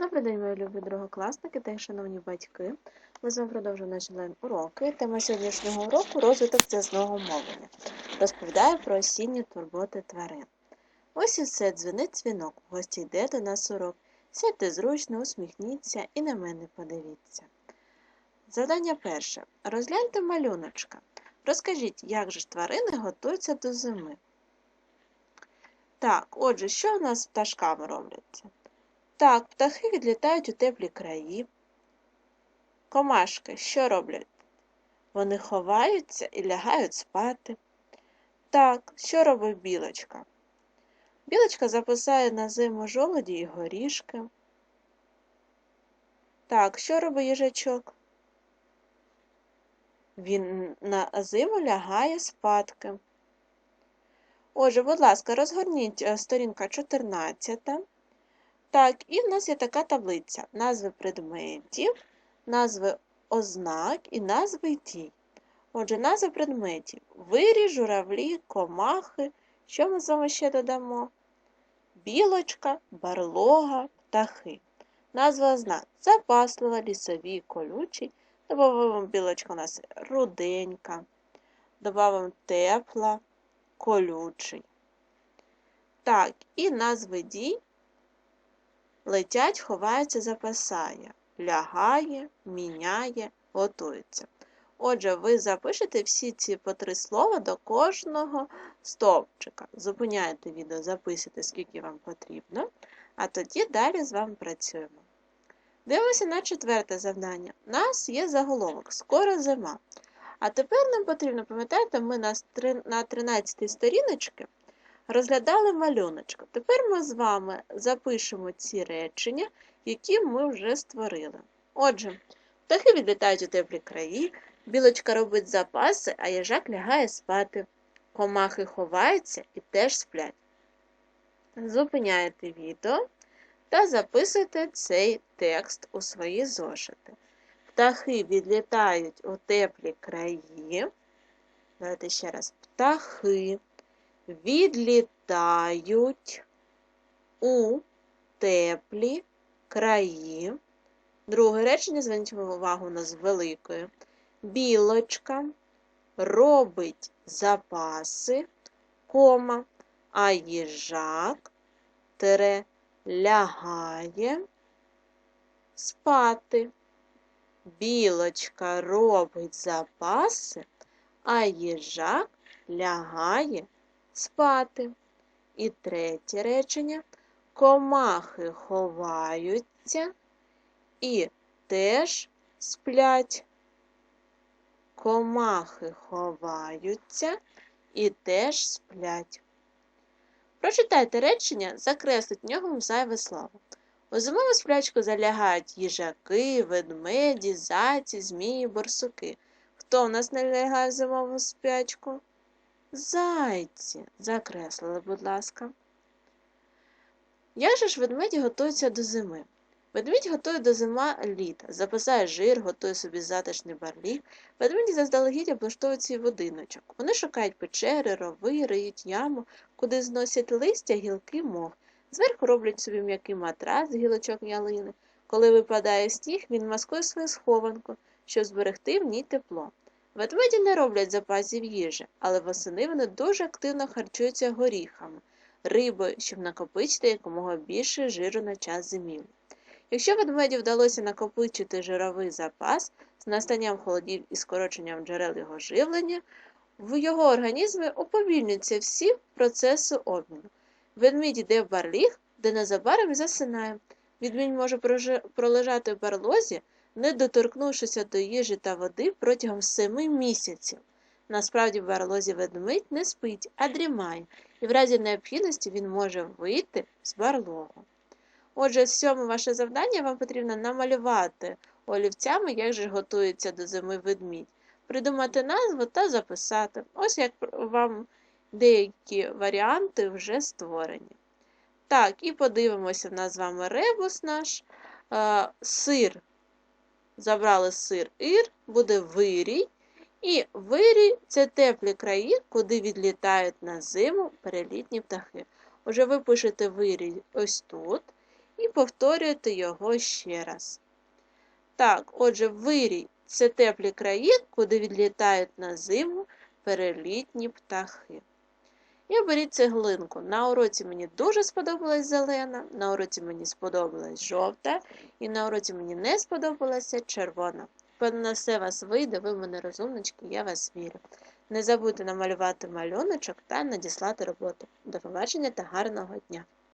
Добрий день, мої любі другокласники та й шановні батьки. Ми з вами продовжуємо наші онлайн-уроки. Тема сьогоднішнього уроку розвиток зв'язного мовлення. Розповідає про осінні турботи тварин. Ось і все, дзвенить дзвінок. в Гості йде до нас урок. Сядьте зручно, усміхніться і на мене подивіться. Завдання перше. Розгляньте малюночка. Розкажіть, як же ж тварини готуються до зими. Так, отже, що у нас з пташками робляться? Так, птахи відлітають у теплі краї. Комашки що роблять? Вони ховаються і лягають спати. Так, що робить білочка? Білочка записає на зиму жолоді і горішки. Так, що робить їжачок? Він на зиму лягає спадки. Отже, будь ласка, розгорніть е, сторінка 14. Так, і в нас є така таблиця: назви предметів, назви ознак і назви дій. Отже, назви предметів вирі, журавлі, комахи. Що ми з вами ще додамо? Білочка, барлога, птахи. Назва ознак запаслива, лісові, колючий. Добавимо білочка у нас руденька. Добавимо тепла, колючий. Так, і назви дій летять, ховається, запасає, лягає, міняє, готується. Отже, ви запишете всі ці по три слова до кожного стовпчика. Зупиняєте відео, записуйте, скільки вам потрібно, а тоді далі з вами працюємо. Дивимося на четверте завдання. У нас є заголовок Скоро зима. А тепер нам потрібно, пам'ятаєте, ми на 13 сторіночці розглядали малюночку. Тепер ми з вами запишемо ці речення, які ми вже створили. Отже, птахи відлітають у теплі краї, білочка робить запаси, а їжак лягає спати. Комахи ховаються і теж сплять. Зупиняєте відео та записуйте цей текст у свої зошити. Птахи відлітають у теплі краї. Давайте ще раз. Птахи відлітають у теплі краї. Друге речення, зверніть увагу у нас великою. Білочка робить запаси, кома, а їжак тере лягає спати. Білочка робить запаси, а їжак лягає спати. І третє речення комахи ховаються і теж сплять. Комахи ховаються і теж сплять. Прочитайте речення, закреслить в нього зайве слово. У зимову сплячку залягають їжаки, ведмеді, зайці, змії, борсуки. Хто в нас не лягає в зимову спячку? Зайці, закреслили, будь ласка. Як же ж ведмеді готуються до зими? Ведмідь готує до зима літа, запасає жир, готує собі затишний барліг. Ведмеді заздалегідь облаштовують свій будиночок. Вони шукають печери, рови, риють яму, куди зносять листя, гілки, мох. Зверху роблять собі м'який матрас з гілочок ялини. Коли випадає сніг, він маскує свою схованку, щоб зберегти в ній тепло. Ведмеді не роблять запасів їжі, але восени вони дуже активно харчуються горіхами, рибою, щоб накопичити якомога більше жиру на час зимівлі. Якщо ведмеді вдалося накопичити жировий запас з настанням холодів і скороченням джерел його живлення, в його організмі уповільнюються всі процеси обміну. Ведмідь йде в барліг, де незабаром засинає. Відмінь може пролежати в барлозі не доторкнувшися до їжі та води протягом семи місяців. Насправді барлозі ведмідь не спить, а дрімає, і в разі необхідності він може вийти з барлогу. Отже, сьоме ваше завдання вам потрібно намалювати олівцями, як же готується до зими ведмідь, придумати назву та записати. Ось як вам деякі варіанти вже створені. Так, і подивимося в нас з вами ребус наш, сир забрали сир ір, буде вирій. І вирій це теплі краї, куди відлітають на зиму перелітні птахи. Уже ви пишете вирій ось тут. і повторюєте його ще раз. Так, отже, вирій це теплі краї, куди відлітають на зиму перелітні птахи. І оберіть цеглинку. На уроці мені дуже сподобалась зелена, на уроці мені сподобалась жовта, і на уроці мені не сподобалася червона. Певно, все вас вийде, ви мене розумнички, я вас вірю. Не забудьте намалювати малюночок та надіслати роботу. До побачення та гарного дня!